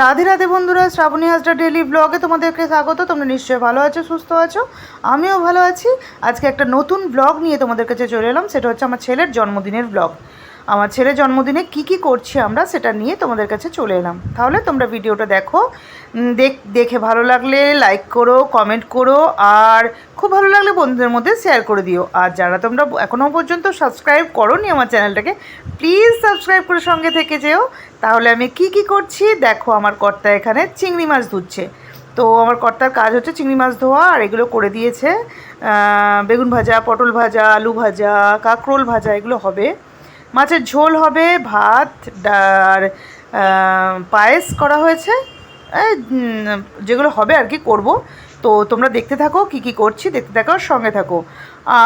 রাধে রাধে বন্ধুরা, শ্রাবণী হাজরা ডেলি ব্লগে তোমাদেরকে স্বাগত। তোমরা নিশ্চয়ই ভালো আছো, সুস্থ আছো? আমিও ভালো আছি। আজকে একটা নতুন ব্লগ নিয়ে তোমাদের কাছে চলে এলাম, সেটা হচ্ছে আমার ছেলের জন্মদিনের ব্লগ আমার ছেলের জন্মদিনে কি কি করছি আমরা সেটা নিয়ে তোমাদের কাছে চলে এলাম। তাহলে তোমরা ভিডিওটা দেখো। দেখ, দেখে ভালো লাগলে লাইক করো কমেন্ট করো, আর খুব ভালো লাগলে বন্ধুদের মধ্যে শেয়ার করে দিও। আর যারা তোমরা এখনও পর্যন্ত সাবস্ক্রাইব করোনি আমার চ্যানেলটাকে প্লিজ সাবস্ক্রাইব করে সঙ্গে থেকে যেও। তাহলে আমি কি কি করছি? দেখো, আমার কর্তা এখানে চিংড়ি মাছ ধুচ্ছে। তো আমার কর্তার কাজ হচ্ছে চিংড়ি মাছ ধোয়া, আর এগুলো করে দিয়েছে বেগুন ভাজা, পটল ভাজা, আলু ভাজা, কাঁকরোল ভাজা, এগুলো হবে। মাছের ঝোল হবে ভাত আর পায়েস করা হয়েছে। যেগুলো হবে আর কি করব। তো তোমরা দেখতে থাকো, কি কি করছি, দেখতে থাকো সঙ্গে থাকো।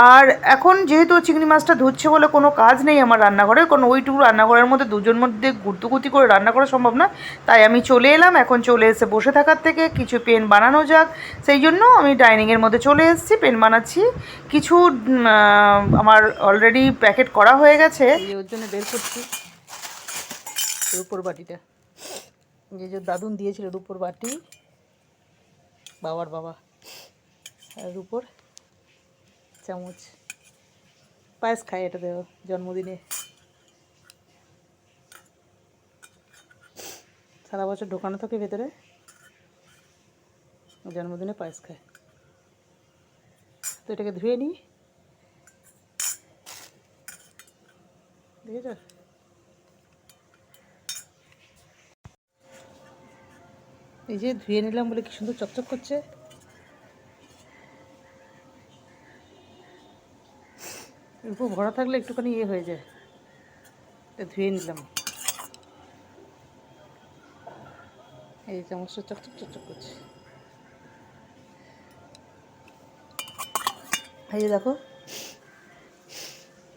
আর এখন যেহেতু চিংড়ি মাছটা ধুচ্ছে বলে কোনো কাজ নেই আমার রান্নাঘরে কোনো ওইটুকু রান্নাঘরের মধ্যে দুজন মধ্যে গুর্তুগুতি করে রান্না করা সম্ভব না, তাই আমি চলে এলাম। এখন চলে এসে বসে থাকার থেকে কিছু পেন বানানো যাক। সেই জন্য আমি ডাইনিংয়ের মধ্যে চলে এসেছি, পেন বানাচ্ছি। কিছু আমার অলরেডি প্যাকেট করা হয়ে গেছে। ওর জন্য বের করছি, রূপোর বাটিটা। যে যে দাদুন দিয়েছিল রূপোর বাটি। বাবার বাবা। আর রূপোর চামচ। পায়েস খায় এটা দেও জন্মদিনে। সারা বছর ঢোকানো থাকে ভেতরে। জন্মদিনে পায়েস খায়। তো এটাকে ধুয়ে নিই। দেখেছ? এই যে ধুয়ে নিলাম বলে কি সুন্দর চকচক করছে। রূপো ভরা থাকলে একটুখানি ইয়ে হয়ে যায়। ধুয়ে নিলাম। এই চামচটা চকচক চকচক করছে। এই যে দেখো,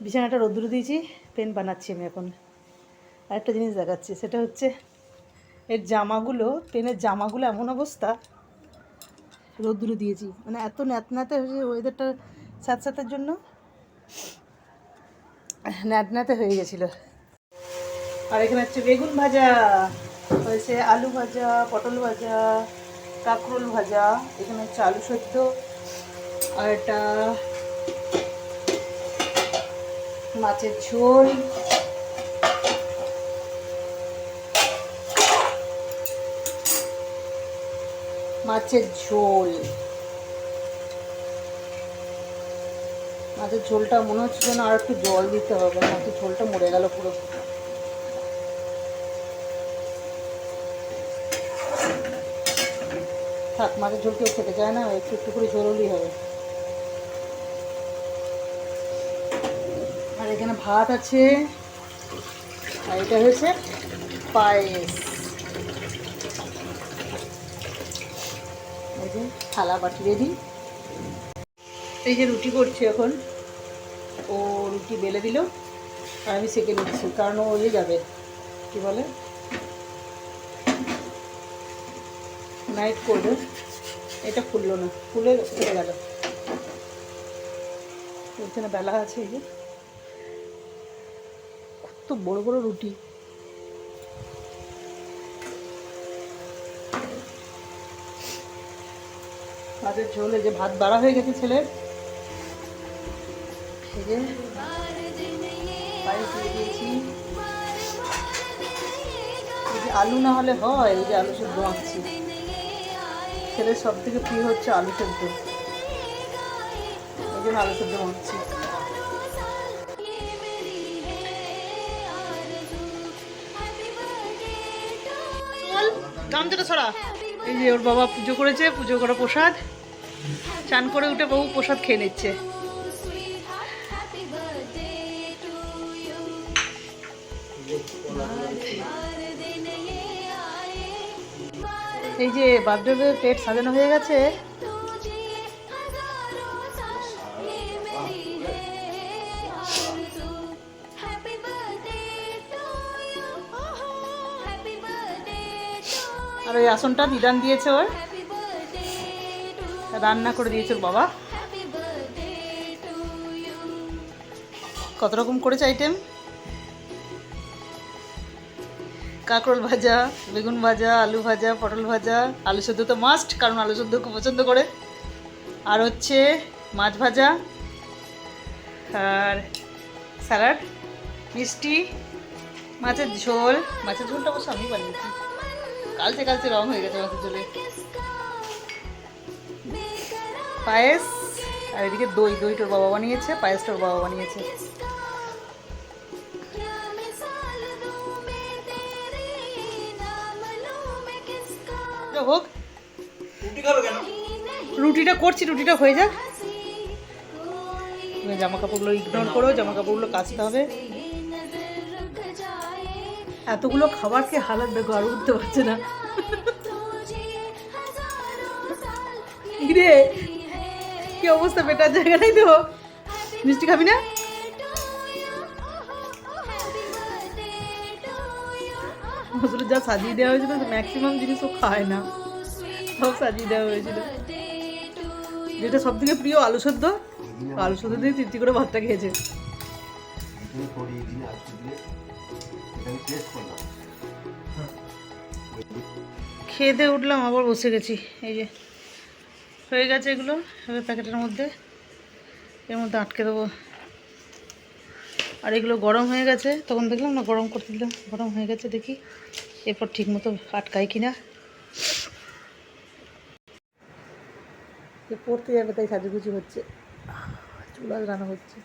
বিছানাটা রোদ্দুরে দিয়েছি, পেন বানাচ্ছি আমি এখন। আরেকটা জিনিস দেখাচ্ছি, সেটা হচ্ছে এর জামাগুলো পেনের জামাগুলো এমন অবস্থা। রোদ্দুরে দিয়েছি। মানে এত ন্যাতনাতে হয়েছে ওয়েদারটা সাথে সাথের জন্য। ন্যাতনাতে হয়ে গেছিল। আর এখানে হচ্ছে বেগুন ভাজা, হয়েছে আলু ভাজা, পটল ভাজা, কাঁকরোল ভাজা, এখানে হচ্ছে আলু সেদ্ধ আর এটা মাছের ঝোল। মাছের ঝোল। মাছের ঝোলটা মনে হচ্ছে যেন আর একটু জল দিতে হবে, মাছের ঝোলটা মরে গেল পুরো। থাক, মাছের ঝোল কেউ খেতে চায় না, একটু একটু করে ঝোল হলেই হবে। আর এখানে ভাত আছে, আর এটা হয়েছে পায়েস। এই থালা বাটি রেডি এই যে রুটি করছি এখন, ও রুটি বেলে দিল, আর আমি সেকে নিচ্ছি, কারণ ও ইয়ে যাবে, কি বলে? নাইট করবে এটা খুললো না, খুলে খুলে গেল। এখানে বেলা আছে এই যে। কত বড় বড় রুটি। ভাতের ঝোল যে ভাত বাড়া হয়ে গেছে ছেলের এই আলু না হলে হয়, এই যে আলু সেদ্ধ মাখছি ছেলের সব থেকে প্রিয় হচ্ছে আলু সেদ্ধ। এই জন্য আলু সেদ্ধ মাখছি গামছাটা ছড়া এই যে ওর বাবা পুজো করেছে, পুজো করা প্রসাদ। চান করে উঠে বহু প্রসাদ খেয়ে নিচ্ছে। এই যে বাথরুমের প্লেট সাজানো হয়ে গেছে। আর ওই আসনটা দিদান দিয়েছে ওর। রান্না করে দিয়েছে ওর বাবা। কত রকম করেছে আইটেম কাঁকরোল ভাজা, বেগুন ভাজা, আলু ভাজা, পটল ভাজা। আলু সেদ্ধ তো মাস্ট কারণ আলু সেদ্ধ খুব পছন্দ করে। আর হচ্ছে মাছ ভাজা, আর স্যালাড, মিষ্টি, মাছের ঝোল। মাছের ঝোলটা অবশ্য আমি বানিয়েছি। কালচে কালচে রং হয়ে গেছে মাছের ঝোলে পায়েস আর এদিকে দই দই তোর বাবা বানিয়েছে পায়েসটার বাবা বানিয়েছে। হোক রুটিটা করছি রুটিটা হয়ে যাক। জামা কাপড়গুলো ইগনোর করো জামা কাপড়গুলো কাচতে হবে। এতগুলো খাবারকে হালাত দেখো আর উঠতে পারছে না। রে কি অবস্থা পেটার জায়গা নাই তো মিষ্টি খাবি না? আসলে যা সাজিয়ে দেওয়া হয়েছিল ম্যাক্সিমাম জিনিস খায় না। সব সাজিয়ে দেওয়া হয়েছিল। যেটা সব থেকে প্রিয় আলু সেদ্ধ আলু সেদ্ধ দিয়ে তৃপ্তি করে ভাতটা খেয়েছে। তুমি করিয়ে দিলে আজকে দিয়ে এটা আমি টেস্ট করলাম। খেয়ে দিয়ে উঠলাম আবার বসে গেছি। এই যে হয়ে গেছে এগুলো এবার প্যাকেটের মধ্যে এর মধ্যে আটকে দেবো। আর এগুলো গরম হয়ে গেছে তখন দেখলাম না গরম করতে দিলাম গরম হয়ে গেছে দেখি এরপর ঠিক মতো আটকায় কিনা। পড়তে যাবে তাই সাজুগুজু হচ্ছে চুল আজরানো হচ্ছে।